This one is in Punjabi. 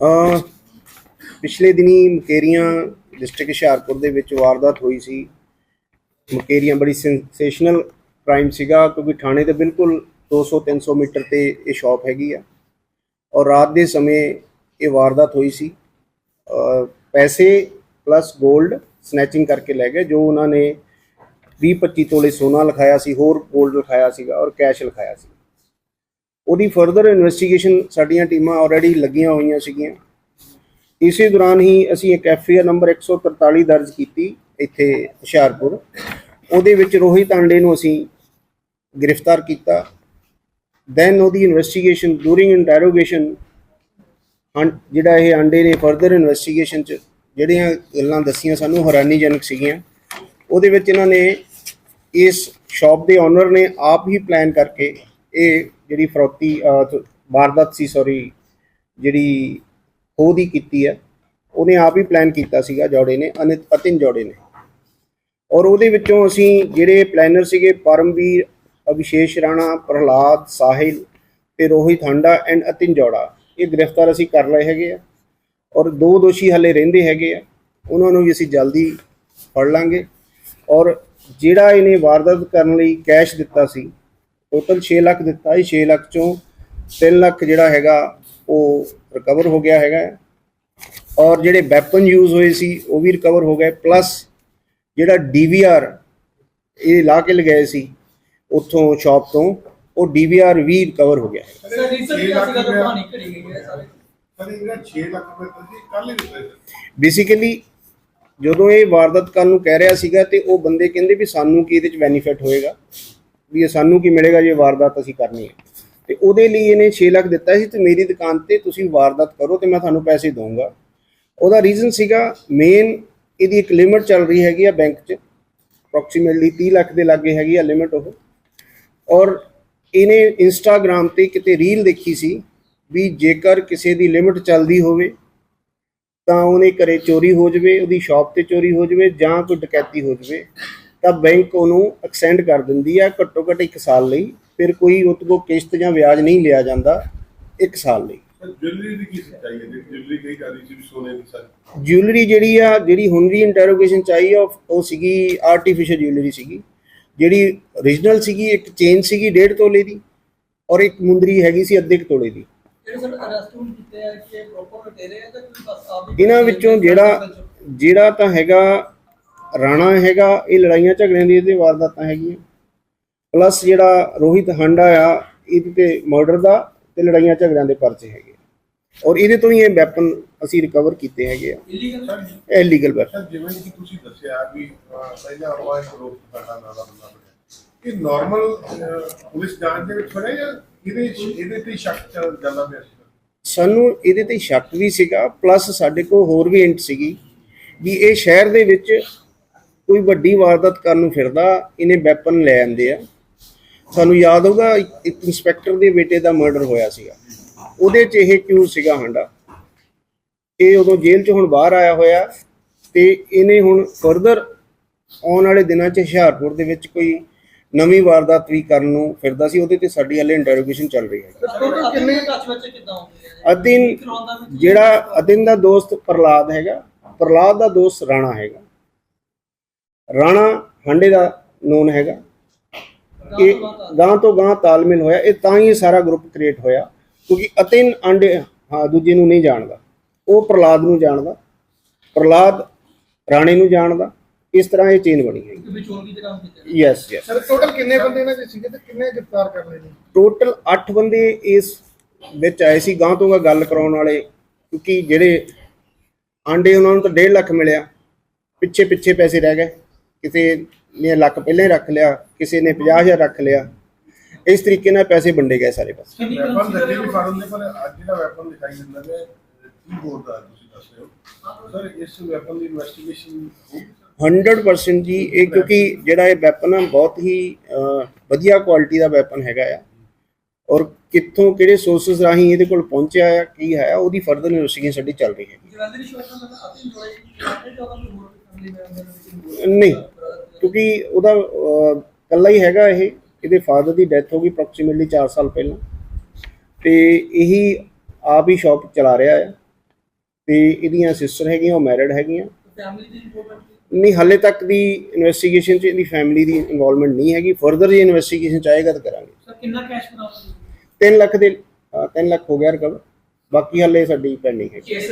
ਅ ਪਿਛਲੇ ਦਿਨੀ ਮਕੇਰੀਆਂ ਡਿਸਟ੍ਰਿਕਟ ਹੁਸ਼ਿਆਰਪੁਰ ਦੇ ਵਿੱਚ ਵਾਰਦਾਤ ਹੋਈ ਸੀ। ਮਕੇਰੀਆਂ ਬੜੀ ਸੈਂਸੇਸ਼ਨਲ ਕ੍ਰਾਈਮ ਸੀਗਾ ਕਿਉਂਕਿ ਥਾਣੇ ਦੇ ਬਿਲਕੁਲ 200 300 ਮੀਟਰ ਤੇ ਇਹ ਸ਼ਾਪ ਹੈਗੀ ਆ। ਔਰ ਰਾਤ ਦੇ ਸਮੇਂ ਇਹ ਵਾਰਦਾਤ ਹੋਈ ਸੀ। ਪੈਸੇ ਪਲੱਸ 골ਡ ਸਨੈਚਿੰਗ ਕਰਕੇ ਲੈ ਗਏ, ਜੋ ਉਹਨਾਂ ਨੇ 20 25 ਤੋਲੇ ਸੋਨਾ ਲਿਖਾਇਆ ਸੀ, ਹੋਰ 골ਡ ਲਿਖਾਇਆ ਸੀਗਾ ਔਰ ਕੈਸ਼ ਲਿਖਾਇਆ ਸੀ। ਉਹਦੀ ਫਰਦਰ ਇਨਵੈਸਟੀਗੇਸ਼ਨ ਸਾਡੀਆਂ ਟੀਮਾਂ ਆਲਰੇਡੀ ਲੱਗੀਆਂ ਹੋਈਆਂ ਸੀਗੀਆਂ। ਇਸੇ ਦੌਰਾਨ ਹੀ ਅਸੀਂ ਇੱਕ ਐਫਆਈਆਰ ਨੰਬਰ 143 ਦਰਜ ਕੀਤੀ ਇੱਥੇ ਹੁਸ਼ਿਆਰਪੁਰ। ਉਹਦੇ ਵਿੱਚ ਰੋਹਿਤ ਆਂਡੇ ਨੂੰ ਅਸੀਂ ਗ੍ਰਿਫਤਾਰ ਕੀਤਾ। ਦੈਨ ਉਹਦੀ ਇਨਵੈਸਟੀਗੇਸ਼ਨ ਡੂਰਿੰਗ ਇੰਟਰੋਗੇਸ਼ਨ ਜਿਹੜਾ ਇਹ ਆਂਡੇ ਨੇ ਫਰਦਰ ਇਨਵੈਸਟੀਗੇਸ਼ਨ ਚ ਜਿਹੜੀਆਂ ਗੱਲਾਂ ਦੱਸੀਆਂ ਸਾਨੂੰ ਹੈਰਾਨੀਜਨਕ ਸੀਗੀਆਂ। ਉਹਦੇ ਵਿੱਚ ਇਹਨਾਂ ਨੇ ਇਸ ਸ਼ਾਪ ਦੇ ਓਨਰ ਨੇ ਆਪ ਹੀ ਪਲਾਨ ਕਰਕੇ ਇਹ ਜਿਹੜੀ ਫਰੋਤੀ ਵਾਰਦਾਤ ਸੀ ਸੌਰੀ ਜਿਹੜੀ ਖੋਹ ਦੀ ਕੀਤੀ ਹੈ, ਉਹਨੇ ਆਪ ਹੀ ਪਲਾਨ ਕੀਤਾ ਸੀਗਾ, ਜੋੜੇ ਨੇ, ਅਨਿਤ ਅਤਿਨ ਜੋੜੇ ਨੇ। ਔਰ ਉਹਦੇ ਵਿੱਚੋਂ ਅਸੀਂ ਜਿਹੜੇ ਪਲੈਨਰ ਸੀਗੇ, ਪਰਮਵੀਰ ਅਭਿਸ਼ੇਸ਼ ਰਾਣਾ, ਪ੍ਰਹਲਾਦ, ਸਾਹਿਲ ਤੇ ਰੋਹਿਤ ਹਾਂਡਾ ਐਂਡ ਅਤਿਨ ਜੋੜਾ, ਇਹ ਗ੍ਰਿਫਤਾਰ ਅਸੀਂ ਕਰ ਲਏ ਹੈਗੇ ਆ। ਔਰ ਦੋ ਦੋਸ਼ੀ ਹਲੇ ਰਹਿੰਦੇ ਹੈਗੇ ਆ, ਉਹਨਾਂ ਨੂੰ ਵੀ ਅਸੀਂ ਜਲਦੀ ਫੜ ਲਾਂਗੇ। ਔਰ ਜਿਹੜਾ ਇਹਨੇ ਵਾਰਦਾਤ ਕਰਨ ਲਈ ਕੈਸ਼ ਦਿੱਤਾ ਸੀ ਟੋਟਲ 6 ਲੱਖ ਦਿੱਤਾ ਸੀ 6 ਲੱਖ ਚੋਂ 3 ਲੱਖ ਜਿਹੜਾ ਹੈਗਾ ਉਹ ਰਿਕਵਰ ਹੋ ਗਿਆ ਹੈਗਾ ਔਰ ਜਿਹੜੇ ਵੈਪਨ ਯੂਜ਼ ਹੋਏ ਸੀ ਉਹ ਵੀ ਰਿਕਵਰ ਹੋ ਗਏ। ਪਲੱਸ ਜਿਹੜਾ ਡੀਵੀਆਰ ਇਹ ਲਾ ਕੇ ਲਗਾਏ ਸੀ ਉੱਥੋਂ ਸ਼ਾਪ ਤੋਂ ਉਹ ਡੀਵੀਆਰ ਵੀ ਰਿਕਵਰ ਹੋ ਗਿਆ ਹੈ। ਸਰ ਰੀਸਰ ਕੀ ਸੀਗਾ ਤਾਂ ਕਹਾਣੀ ਘੜੀ ਗਈ ਹੈ ਸਾਰੇ? ਸਰ ਇਹਨਾਂ 6 ਲੱਖ ਰੁਪਏ ਤੁਸੀਂ ਕੱਲ ਹੀ ਦਿੱਤੇ ਸਰ ਬੇਸਿਕਲੀ ਜਦੋਂ ਇਹ ਵਾਰਦਾਤ ਕਰਨ ਨੂੰ ਕਹਿ ਰਿਹਾ ਸੀਗਾ ਤੇ ਉਹ ਬੰਦੇ ਕਹਿੰਦੇ ਵੀ ਸਾਨੂੰ ਕੀ ਇਹਦੇ ਚ ਬੈਨੀਫਿਟ ਹੋਏਗਾ। ਵੀ ਇਹ ਸਾਨੂੰ ਕੀ ਮਿਲੇਗਾ ਜੇ ਵਾਰਦਾਤ ਅਸੀਂ ਕਰਨੀ ਹੈ। ਤੇ ਉਹਦੇ ਲਈ ਇਹਨੇ 6 ਲੱਖ ਦਿੱਤਾ ਸੀ ਤੇ ਮੇਰੀ ਦੁਕਾਨ ਤੇ ਤੁਸੀਂ ਵਾਰਦਾਤ ਕਰੋ ਤੇ ਮੈਂ ਤੁਹਾਨੂੰ ਪੈਸੇ ਦਊਂਗਾ। ਉਹਦਾ ਰੀਜ਼ਨ ਸੀਗਾ ਮੇਨ ਇਹਦੀ ਇੱਕ ਲਿਮਟ ਚੱਲ ਰਹੀ ਹੈਗੀ ਆ ਬੈਂਕ 'ਚ। ਅਪਰੋਕਸੀਮੇਟਲੀ 30 ਲੱਖ ਦੇ ਲਾਗੇ ਹੈਗੀ ਆ ਲਿਮਟ ਉਹ। ਔਰ ਇਹਨੇ ਇੰਸਟਾਗ੍ਰam ਤੇ ਕਿਤੇ ਰੀਲ ਦੇਖੀ ਸੀ ਵੀ ਜੇਕਰ ਕਿਸੇ ਦੀ ਲਿਮਟ ਚੱਲਦੀ ਹੋਵੇ, ਤਾਂ ਉਹਨੇ ਘਰੇ ਚੋਰੀ ਹੋ ਜਵੇ, ਉਹਦੀ ਸ਼ਾਪ ਤੇ ਚੋਰੀ ਹੋ ਜਵੇ ਜਾਂ ਕੋਈ ਡਕੈਤੀ ਹੋ ਜਵੇ। ਤਾਂ ਬੈਂਕ ਉਹਨੂੰ ਐਕਸਟੈਂਡ ਕਰ ਦਿੰਦੀ ਆ ਘੱਟੋ ਘੱਟ 1 ਸਾਲ ਲਈ ਫਿਰ ਕੋਈ ਕੋਲ ਕਿਸ਼ਤ ਜਾਂ ਵਿਆਜ ਨਹੀਂ ਲਿਆ ਜਾਂਦਾ 1 ਸਾਲ ਲਈ। ਜੁਐਲਰੀ ਦੀ ਕੀ ਸੱਚਾਈ ਹੈ? ਜੁਐਲਰੀ ਕਹੀ ਜਾ ਰਹੀ ਸੀ ਸੋਨੇ ਦੀ ਸਰ। ਜਿਊਲਰੀ ਜਿਹੜੀ ਆ ਜਿਹੜੀ ਹੁਣ ਵੀ ਇੰਟਰੋਗੇਸ਼ਨ ਚਾਹੀ ਆ ਉਹ- ਉਹ ਸੀਗੀ ਆਰਟੀਫੀਸ਼ੀਅਲ ਜਿਊਲਰੀ ਸੀਗੀ। ਜਿਹੜੀ origignal ਸੀਗੀ ਇੱਕ ਚੇਨ ਸੀਗੀ 1.5 ਤੋਲੇ ਦੀ ਔਰ ਇੱਕ ਮੁੰਦਰੀ ਹੈਗੀ ਸੀ ਅੱਧੇ ਤੋਲੇ ਦੀ। ਕੋਈ ਇਹਨਾਂ ਵਿੱਚੋਂ ਜਿਹੜਾ ਜਿਹੜਾ ਤਾਂ ਹੈਗਾ ਰਾਣਾ ਹੈਗਾ ਇਹ ਲੜਾਈਆਂ ਝਗੜਿਆਂ ਦੀ ਇਹਦੇ ਵਾਰਦਾਤਾਂ ਹੈਗੀਆਂ। ਪਲੱਸ ਜਿਹੜਾ ਰੋਹਿਤ ਹਾਂਡਾ ਆ ਇਹਦੇ ਤੇ ਮਰਡਰ ਦਾ ਤੇ ਲੜਾਈਆਂ ਝਗੜਿਆਂ ਦੇ ਪਰਚੇ ਹੈਗੇ। ਔਰ ਇਹਦੇ ਤੋਂ ਹੀ ਇਹ ਵੈਪਨ ਅਸੀਂ ਰਿਕਵਰ ਕੀਤੇ ਹੈਗੇ ਆ। ਇਲੀਗਲ ਇਹ ਲੀਗਲ ਵੈਪਨ ਜਿਵੇਂ ਕਿ ਤੁਸੀਂ ਦੱਸਿਆ ਵੀ ਪਹਿਲਾਂ ਇੱਕ ਰੋਕ ਸਾਡਾ ਦਾ ਬੰਦਾ ਬਣਿਆ। ਇਹ ਨਾਰਮਲ ਪੁਲਿਸ ਜਾਂਚ ਦੇ ਵਿੱਚ ਫੜਿਆ ਜਾਂ ਇਹਦੇ ਇਹਦੇ ਤੇ ਸ਼ੱਕ ਚੱਲ ਜਾਂਦਾ ਪਿਆ ਸੀ? ਸਾਨੂੰ ਇਹਦੇ ਤੇ ਸ਼ੱਕ ਵੀ ਸੀਗਾ ਪਲੱਸ ਸਾਡੇ ਕੋਲ ਹੋਰ ਵੀ ਇੰਟ ਸੀਗੀ ਵੀ ਇਹ ਸ਼ਹਿਰ ਦੇ ਵਿੱਚ ਕੋਈ ਵੱਡੀ ਵਾਰਦਾਤ ਕਰਨ ਨੂੰ ਫਿਰਦਾ ਇਹਨੇ ਵੈਪਨ ਲੈ ਆਂਦੇ ਆ। ਸਾਨੂੰ ਯਾਦ ਹੋਊਗਾ ਇੱਕ ਇੰਸਪੈਕਟਰ ਦੇ ਬੇਟੇ ਦਾ ਮਰਡਰ ਹੋਇਆ ਸੀਗਾ। ਉਹਦੇ 'ਚ ਇਹ ਕਿਉਂ ਸੀਗਾ ਹਾਂਡਾ ਇਹ ਉਦੋਂ ਜੇਲ੍ਹ 'ਚ ਹੁਣ ਬਾਹਰ ਆਇਆ ਹੋਇਆ ਤੇ ਇਹਨੇ ਹੁਣ ਫਰਦਰ ਆਉਣ ਵਾਲੇ ਦਿਨਾਂ 'ਚ ਹੁਸ਼ਿਆਰਪੁਰ ਦੇ ਵਿੱਚ ਕੋਈ ਨਵੀਂ ਵਾਰਦਾਤ ਵੀ ਕਰਨ ਨੂੰ ਫਿਰਦਾ ਸੀ। ਉਹਦੇ ਤੇ ਸਾਡੀ ਹਲੇ ਇੰਟਰੋਗੇਸ਼ਨ ਚੱਲ ਰਹੀ ਹੈ। ਕਿੰਨੇ ਟੱਚ ਵਿੱਚ ਕਿਦਾਂ ਹੁੰਦੇ ਆ ਅਦਿਨ ਜਿਹੜਾ ਅਦਿਨ ਦਾ ਦੋਸਤ ਪ੍ਰਲਾਦ ਹੈਗਾ ਪ੍ਰਲਾਦ ਦਾ ਦੋਸਤ ਰਾਣਾ ਹੈਗਾ। ਰਾਣਾ ਹੰਡੇ ਦਾ ਨੋਨ ਹੈਗਾ। ਇਹ ਗਾਂ ਤੋਂ ਗਾਂ ਤਾਲਮੇਲ ਹੋਇਆ। ਇਹ ਤਾਂ ਹੀ ਸਾਰਾ ਗਰੁੱਪ ਕ੍ਰੀਏਟ ਹੋਇਆ ਕਿਉਂਕਿ ਅਤਿਨ ਆਂਡੇ ਹਾਂ ਦੂਜੇ ਨੂੰ ਨਹੀਂ ਜਾਣਦਾ। ਉਹ ਪ੍ਰਲਾਦ ਨੂੰ ਜਾਣਦਾ। ਪ੍ਰਲਾਦ ਰਾਣੇ ਨੂੰ ਜਾਣਦਾ। ਇਸ ਤਰ੍ਹਾਂ ਇਹ ਚੇਨ ਬਣੀ ਹੈ ਵੀ ਚੋਣ ਦੀ ਕੰਮ ਕੀਤੇ? ਯੈਸ ਯੈਸ ਸਰ ਟੋਟਲ ਕਿੰਨੇ ਬੰਦੇ ਇਹਨਾਂ ਦੇ ਸੀਗੇ ਤੇ ਕਿੰਨੇ ਗ੍ਰਿਫਤਾਰ ਕਰ ਲਏ ਨੇ? ਟੋਟਲ 8 ਬੰਦੇ ਇਸ ਵਿੱਚ ਆਏ ਸੀ। ਗਾਂ ਤੋਂ ਗੱਲ ਕਰਾਉਣ ਵਾਲੇ ਕਿਉਂਕਿ ਜਿਹੜੇ ਆਂਡੇ ਉਹਨਾਂ ਨੂੰ ਤਾਂ 1.5 ਲੱਖ ਮਿਲਿਆ। ਪਿੱਛੇ ਪਿੱਛੇ ਪੈਸੇ ਰਹਿ ਗਏ। ਕਿਸੇ ਨੇ ਲੱਖ ਪਹਿਲਾਂ ਹੀ ਰੱਖ ਲਿਆ ਕਿਸੇ ਨੇ 50000 ਰੱਖ ਲਿਆ ਇਸ ਤਰੀਕੇ ਨਾਲ ਪੈਸੇ ਵੰਡੇ ਗਏ ਸਾਰੇ ਪਾਸੇ। ਵੈਪਨ ਲੱਗੇ ਵੀ ਫੜ ਹੁੰਦੇ ਪਰ ਅੱਜ ਜਿਹੜਾ ਵੈਪਨ ਦਿਖਾਈ ਦਿੰਦਾ ਹੈ ਕੀ ਬੋਲਦਾ ਤੁਸੀਂ ਦੱਸ ਰਹੇ ਹੋ? ਸਰ ਇਸ ਵੈਪਨ ਦੀ ਇਨਵੈਸਟੀਗੇਸ਼ਨ 100% ਜੀ ਇਹ ਕਿਉਂਕਿ ਜਿਹੜਾ ਇਹ ਵੈਪਨ ਆ ਬਹੁਤ ਹੀ ਵਧੀਆ ਕੁਆਲਿਟੀ ਦਾ ਵੈਪਨ ਹੈਗਾ ਆ। ਔਰ ਕਿੱਥੋਂ ਕਿਹੜੇ ਸੋਰਸਸ ਰਾਹੀਂ ਇਹਦੇ ਕੋਲ ਪਹੁੰਚਿਆ ਆ ਕੀ ਹੈ ਉਹਦੀ ਫਰਦਰ ਇਨਵੈਸਟੀਗੇਸ਼ਨ ਸਾਡੀ ਚੱਲ ਰਹੀ ਹੈ। ਜਵੈਲਰੀ ਸ਼ੋਪ ਦਾ ਮੈਂ ਅਤੀ ਜੋੜੇ ਨਹੀਂ ਕਿਉਂਕਿ ਉਹਦਾ ਅਹ, ਇਕੱਲਾ ਹੀ ਹੈਗਾ ਇਹ ਇਹਦੇ ਫਾਦਰ ਦੀ ਡੈਥ ਹੋ ਗਈ ਅਪਰੋਕਸੀਮੇਟਲੀ 4 ਸਾਲ ਪਹਿਲਾਂ। ਤੇ ਇਹੀ ਆਪ ਹੀ ਸ਼ਾਪ ਚਲਾ ਰਿਹਾ ਹੈ ਤੇ ਇਹਦੀਆਂ ਸਿਸਟਰ ਹੈਗੀਆਂ ਉਹ ਮੈਰਿਡ ਹੈਗੀਆਂ। ਨਹੀਂ ਹਾਲੇ ਤੱਕ ਦੀ ਇਨਵੈਸਟੀਗੇਸ਼ਨ 'ਚ ਇਹਦੀ ਫੈਮਿਲੀ ਦੀ ਇਨਵੋਲਵਮੈਂਟ ਨਹੀਂ ਹੈਗੀ। ਫਰਦਰ ਜੇ ਇਨਵੈਸਟੀਗੇਸ਼ਨ ਚਾਹੇਗਾ ਤਾਂ ਕਰਾਂਗੇ। ਕਿੰਨਾ ਕੈਸ਼ ਬਰਾਮਦ 3 ਲੱਖ ਦੇ 3 ਲੱਖ ਹੋ ਗਿਆ ਰਿਕਵਰ ਬਾਕੀ ਹਾਲੇ ਸਾਡੀ ਪੈਂਡਿੰਗ ਹੈ। ਕੇਸ